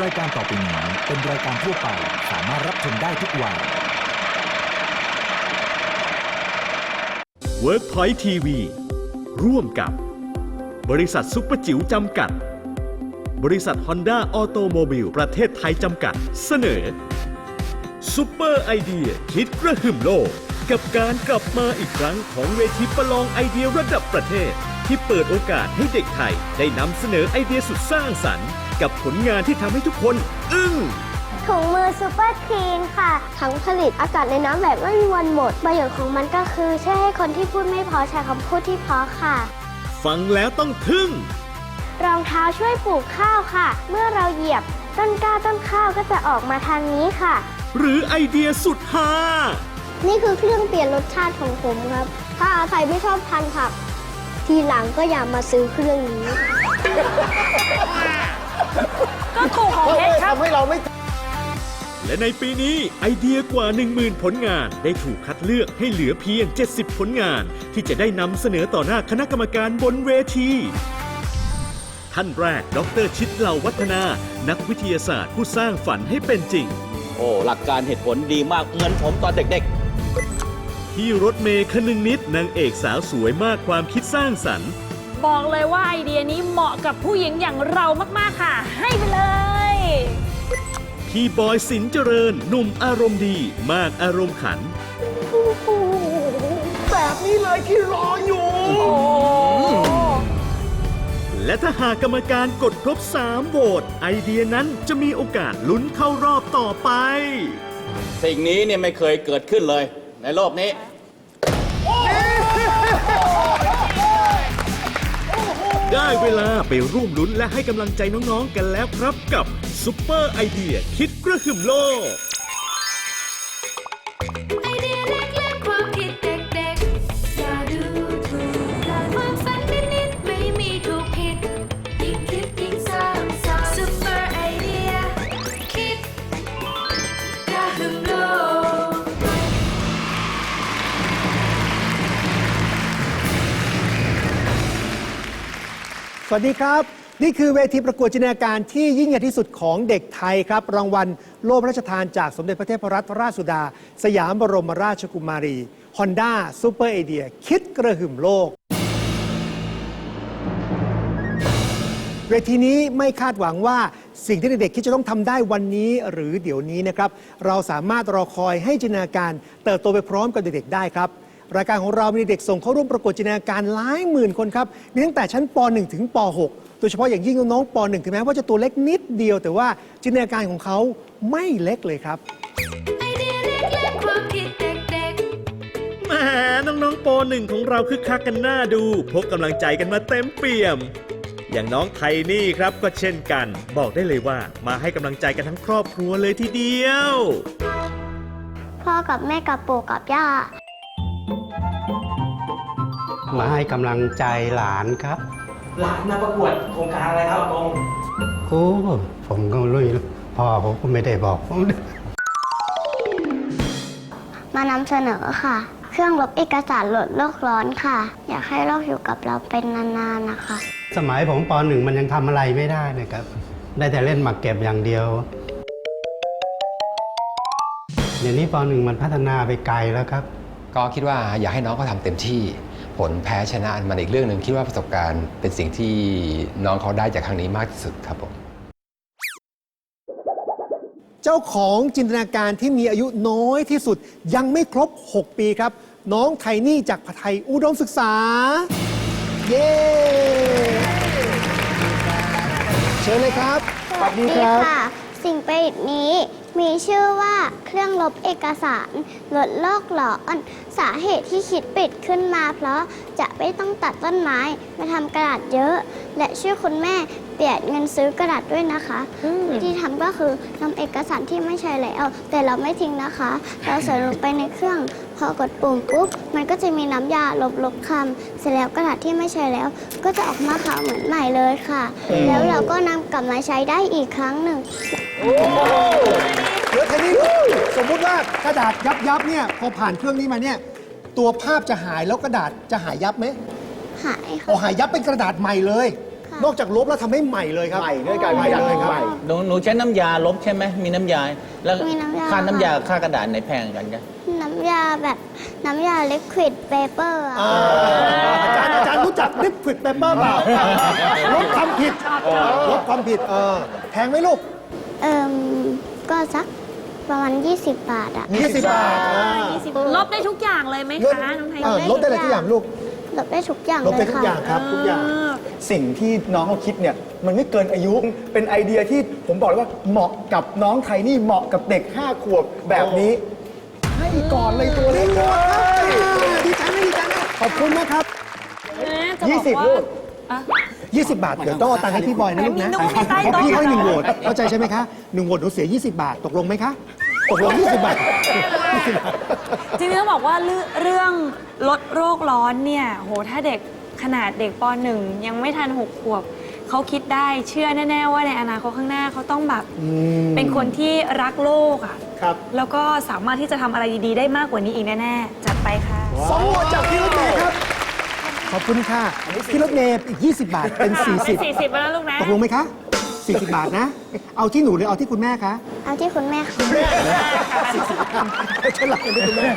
รายการต่อไปนี้เป็นรายการทั่วไปสามารถรับชมได้ทุกวัย WorkPoint TV ร่วมกับบริษัทซุปเปอร์จิ๋วจำกัด บริษัท Honda ออโตโมบิลประเทศไทยจำกัด เสนอซุปเปอร์ไอเดียคิดกระหึ่มโลก กับการกลับมาอีกครั้งของเวทีประลองไอเดียระดับประเทศที่เปิดโอกาสให้เด็กไทยได้นำเสนอไอเดียสุดสร้างสรรค์ กับผลงานที่ทำให้ทุกคนอึ้งถุงมือซูเปอร์คลีนค่ะ ทั้งผลิตอากาศในน้ำแบบไม่มีวันหมด ประโยชน์ของมันก็คือช่วยให้คนที่พูดไม่เพอใช้คำพูดที่เพอค่ะ ฟังแล้วต้องทึ่ง รองเท้าช่วยปลูกข้าวค่ะ เมื่อเราเหยียบต้นกล้าต้นข้าวก็จะออกมาทางนี้ค่ะ หรือไอเดียสุดฮานี่คือเครื่องเปลี่ยนรสชาติของผมครับ ถ้าใครไม่ชอบทานผัก ทีหลังก็อย่ามาซื้อเครื่องนี้ ก็ถูกของเพชรครับ ทำให้เราไม่ และในปีนี้ไอเดียกว่า 10,000 ผลงาน ได้ถูกคัดเลือกให้เหลือเพียง 70 ผลงาน ที่จะได้นำเสนอต่อหน้าคณะกรรมการบนเวที ท่านแรก ดรชิดเหล่าวัฒนา นักวิทยาศาสตร์ผู้สร้างฝันให้เป็นจริง โอ้ หลักการเหตุผลดีมากเหมือนผมตอนเด็ก ที่รถเมย์คนึงนิดนางเอกสาวสวยมากความคิดสร้างสรรค์ บอกเลยว่าไอเดียนี้เหมาะกับผู้หญิงอย่างเรามาก ๆ ค่ะ ให้ไปเลย พี่บอยสินเจริญหนุ่มอารมณ์ดี มากอารมณ์ขัน แบบนี้เลยที่รออยู่ และถ้าหากกรรมการกดครบ3โหวตไอเดียนั้นจะมีโอกาสลุ้นเข้ารอบต่อไปๆสิ่งนี้เนี่ยไม่เคยเกิดขึ้นเลย ในโลกนี้ ได้เวลาไปร่วมลุ้นและให้กำลังใจน้อง ๆ กันแล้วครับกับซุปเปอร์ไอเดียคิดกระหึ่มโลก วัสดีครับ นี่คือเวทีประกวดจินตนาการที่ยิ่งใหญ่ที่สุดของเด็กไทยครับ รางวัลโล่พระราชทานจากสมเด็จพระเทพรัตนราชสุดา สยามบรมราชกุมารี Honda Super i d e a คิดกระหึ่มโลก เวทีนี้ไม่คาดหวังว่าสิ่งที่เด็กๆคิดจะต้องทำได้วันนี้หรือเดี๋ยวนี้นะครับ เราสามารถรอคอยให้จินตนาการเติบโตไปพร้อมกับเด็กๆได้ครับ รายการของเรามีเด็กส่งเข้าร่วมประกวดจินตนาการหลายหมื่นคนครับมีตั้งแต่ชั้นป .1 ถึงป .6 โดยเฉพาะอย่างยิ่งน้องๆป .1 ถึงแม้ว่าจะตัวเล็กนิดเดียว แต่ว่าจินตนาการของเขาไม่เล็กเลยครับไอเดียเล็กๆความคิดเด็กๆแหมน้องๆ โปรหนึ่งของเราคึกคักกันหน้าดูพกกำลังใจกันมาเต็มเปี่ยม อย่างน้องไทนี่ครับก็เช่นกัน บอกได้เลยว่ามาให้กำลังใจกันทั้งครอบครัวเลยทีเดียว พ่อกับแม่กับปู่กับย่า มาให้กำลังใจหลานครับ หลานมาประกวดโครงการอะไรครับอากงโอ้ผมก็ไม่รู้พ่อผมก็ไม่ได้บอกผมมานำเสนอค่ะ เครื่องลบเอกสารลดโลกร้อนค่ะ อยากให้โลกอยู่กับเราเป็นนานๆนะคะ สมัยผมปหนึ่งมันยังทำอะไรไม่ได้นะครับ ได้แต่เล่นหมากเก็บอย่างเดียว เดี๋ยวนี้ปหนึ่งมันพัฒนาไปไกลแล้วครับ ก็คิดว่าอยากให้น้องเขาทำเต็มที่ ผลแพ้ชนะมันอีกเรื่องหนึ่งคิดว่าประสบการณ์เป็นสิ่งที่น้องเขาได้จากครั้งนี้มากที่สุดครับผมเจ้าของจินตนาการที่มีอายุน้อยที่สุดยังไม่ครบ 6 ปีครับ น้องไทนี่จากพไทยอุดมศึกษา เย้เชิญเลยครับ สวัสดีค่ะสิ่งประดิษฐ์นี้ มีชื่อว่าเครื่องลบเอกสารลดโลกร้อนสาเหตุที่คิดปิดขึ้นมา เพราะจะไม่ต้องตัดต้นไม้มาทำกระดาษเยอะ และช่วยคุณแม่เปลี่ยนเงินซื้อกระดาษด้วยนะคะวิธีทำก็คือนำเอกสารที่ไม่ใช้แล้วแต่เราไม่ทิ้งนะคะ เราใส่ลงไปในเครื่องพอกดปุ่มปุ๊บมันก็จะมีน้ำยาลบลบคำเสร็จแล้วกระดาษที่ไม่ใช้แล้ว ก็จะออกมาขาวเหมือนใหม่เลยค่ะ แล้วเราก็นำกลับมาใช้ได้อีกครั้งหนึ่ง เดี๋ยวไทนี่สมมุติว่ากระดาษยับยับๆเนี่ยพอผ่านเครื่องนี้มาเนี่ยตัวภาพจะหายแล้วกระดาษจะหายยับไหมหายโอ้ค่ะ หายยับเป็นกระดาษใหม่เลยนอกจากลบแล้วทำให้ใหม่เลยครับใหม่ด้วยกันใหม่เลยครับหนูหนูใช้น้ำยาลบใช่ไหมมีน้ำยา แล้วมีน้ำยา ค่าน้ำยาค่ากระดาษไหนแพงกันกันน้ำยาแบบน้ำยาลิควิดเปเปอร์อ่าอาจารย์อาจารย์รู้จักลิปควิดเปเปอร์เปล่าลบความผิดลบความผิดเออแพงไหมลูก เอ่มก็สัก ประมาณ 20 บาทอะ20บาทอ่าลบได้ทุกอย่างเลยไหมเงินคะน้องไทย เออลบได้เลยทุกอย่างลูกลบได้ทุกอย่างลบเลได้ยทุกค่ะอย่างครับทุกอย่างเออสิ่งที่น้องเขาคิดเนี่ยมันไม่เกินอายุเป็นไอเดียที่ผมบอกเลยว่าเหมาะกับน้องไทนี่เหมาะกับเด็ก 5 ขวบแบบนี้ ให้ก่อนเลยตัวเล็กเลย ดีใจไหมดีใจไหมขอบคุณนะครับนะจะบอกยี่สิบว่าลูก อะ 20 บาท เดี๋ยวต้องเอาตังค์ให้พี่บอยนะลูกนะมีนุ่มให้ใต้เพราะโต๊ะพี่ให้หนึ่งโหวตเข้าใจใช่ไหมคะหนึ่งโหวตหนูเสีย 20 บาท ตกลงไหมคะ ตกลง 20 บาท20บาทจริงๆต้องบอกว่าเรื่องเรื่องลดโรคร้อนเนี่ยโหถ้าเด็กขนาดเด็กป .1 ยังไม่ทันหกขวบเขาคิดได้เชื่อแน่ ๆ ว่าในอนาคตข้างหน้าเขาต้องแบบเป็นคนที่รักโลกอะครับ แล้วก็สามารถที่จะทำอะไรดีๆได้มากกว่านี้อีกแน่ๆจัดไปค่ะ สองโหวตจากพี่รถเมย์ครับ ขอบคุณค่ะพี่รถเมย์อีก 20 บาทเป็นเป็น40 40แล้วนะลูกนะตกลงไหมคะ 40 บาทนะ เอาที่หนูหรือเอาที่คุณแม่คะเอาที่คุณแม่ค่ะฉลาดกันด้วยคุณแม่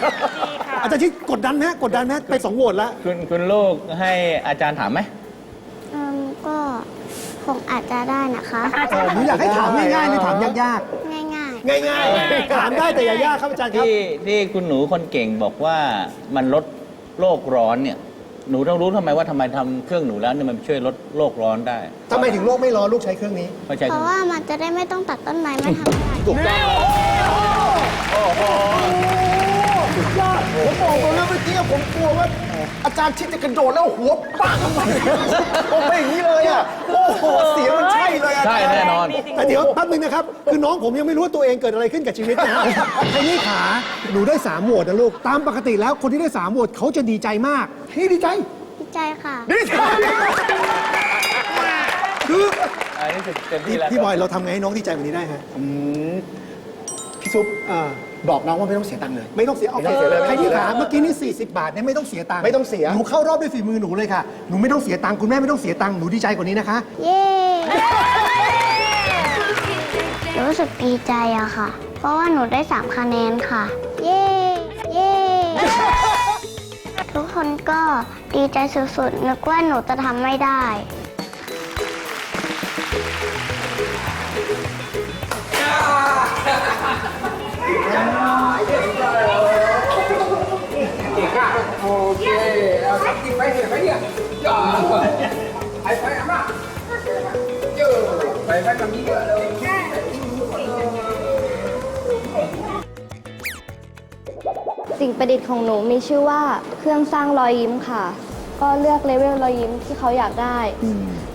อาจารย์ที่กดดันไหมกดดันไหมไปสองโหวตแล้ว คุณคุณลูกให้อาจารย์ถามไหมเอ่มก็คงอาจจะได้นะคะ อาจารย์หนูอยากให้ถามง่ายๆหรือถามยากง่ายๆ ง่ายๆ ถามได้แต่อย่ายากครับอาจารย์ครับ ที่ที่คุณหนูคนเก่งบอกว่ามันลดโลกร้อนเนี่ย หนูต้องรู้ทำไมว่าทำไมทำเครื่องหนูแล้วเนี่ยมันช่วยลดโลกร้อนได้ทำไมถึงโลกไม่ร้อนลูกใช้เครื่องนี้ไม่ใช่ๆเพราะว่ามันจะได้ไม่ต้องตัดต้นไม้มาทำอะไร ถูกต้อง ผมบอกตรงนั้นเมื่อกี้ผมกลัวว่าอาจารย์ชิดจะกระโดดแล้วหัวปังผมไม่อย่างนี้เลยอะโอ้โหเสียงมันใช่เลยอาใช่จารย์แน่นอน แต่เดี๋ยวแป๊บนึงนะครับ คือน้องผมยังไม่รู้ว่าตัวเองเกิดอะไรขึ้นกับชีวิตนะฮะไทนี่ขาหนูได้3โหวตนะลูกตามปกติแล้วคนที่ได้3โหวตเขาจะดีใจมากพี่ดีใจ ดีใจค่ะ ดีใจคืออันนี้เต็มพี่ที่แล้วพี่บอยเราทำไงให้น้องดีใจกว่านี้ได้ฮะอืมพี่ซุปอ่า บอกน้องว่าไม่ต้องเสียตังค์เลย ไม่ต้องเสียโอไม่เคต้องเสียเลยไทนี่ขาไม่ต้องเสียเลยเมื่อกี้นี่ 40 บาทเนี่ยไม่ต้องเสียตังค์ไม่ต้องเสีย หนูเข้ารอบด้วยฝีมือหนูเลยค่ะ หนูไม่ต้องเสียตังค์คุณแม่ไม่ต้องเสียตังค์หนูดีใจกว่านี้นะคะ เย้รู้สึกดีใจอะค่ะ เพราะว่าหนูได้ 3 คะแนนค่ะ เย้ เย้ ทุกคนก็ดีใจสุดๆ นึกว่าหนูจะทำไม่ได้ สิ่งประดิษฐ์ของหนูมีชื่อว่าเครื่องสร้างรอยยิ้มค่ะ ก็เลือกเลเวลรอยยิ้มที่เขาอยากได้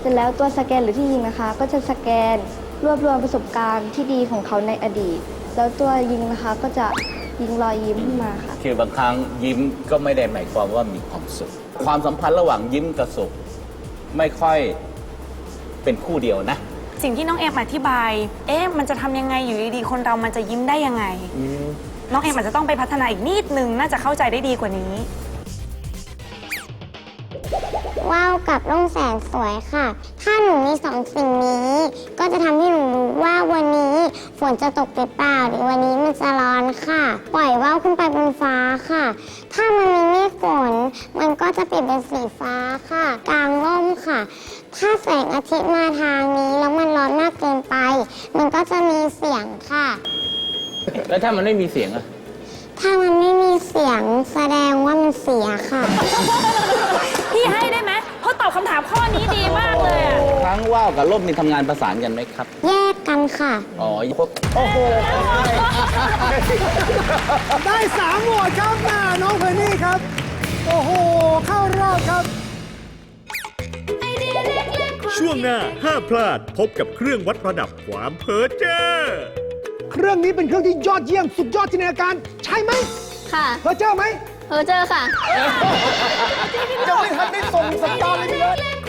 เสร็จแล้วตัวสแกนหรือที่ยิงนะคะ ก็จะสแกนรวบรวมประสบการณ์ที่ดีของเขาในอดีต แล้วตัวยิงนะคะก็จะยิงรอยยิ้มขึ้นมาค่ะ คือบางครั้งยิ้มก็ไม่ได้หมายความว่ามีความสุข ความสัมพันธ์ระหว่างยิ้มกับสุข ไม่ค่อยเป็นคู่เดียวนะ สิ่งที่น้องเอมอธิบาย เอ๊ะมันจะทำยังไงอยู่ดีๆคนเรามันจะยิ้มได้ยังไง น้องเอมอาจจะต้องไปพัฒนาอีกนิดนึงน่าจะเข้าใจได้ดีกว่านี้ ว่าวกับร่องแสงสวยค่ะ ถ้าหนูมีสองสิ่งนี้ ก็จะทำให้หนูรู้ว่าวันนี้ฝนจะตกหรือเปล่าหรือวันนี้มันจะร้อนค่ะ ปล่อยว่าวขึ้นไปบนฟ้าค่ะ ถ้ามันมีเมฆฝน มันก็จะเปลี่ยนเป็นสีฟ้าค่ะ กลางร่มค่ะ ถ้าแสงอาทิตย์มาทางนี้แล้วมันร้อนมากเกินไป มันก็จะมีเสียงค่ะ แล้วถ้ามันไม่มีเสียงอะถ้ามันไม่มีเสียงแสดงว่ามันเสียค่ะ ข้อนี้ดีมากเลยอะครั้งว่าวกับร่มนี่ทำงานประสานกันไหมครับ แยกกันค่ะ อ๋อพวกได้3โหวตครับมาน้องเพนนี่ครับ โอ้โห เข้ารอบครับ ช่วงหน้าห้ามพลาดพบกับเครื่องวัดระดับความเพ้อเจ้อเครื่องนี้เป็นเครื่องที่ยอดเยี่ยมสุดยอดจินตนาการ ใช่ไหมค่ะเพอเจอไหม เพอเจอค่ะ จะไม่ทันได้ส่งสัญญาณเลยพี่เลย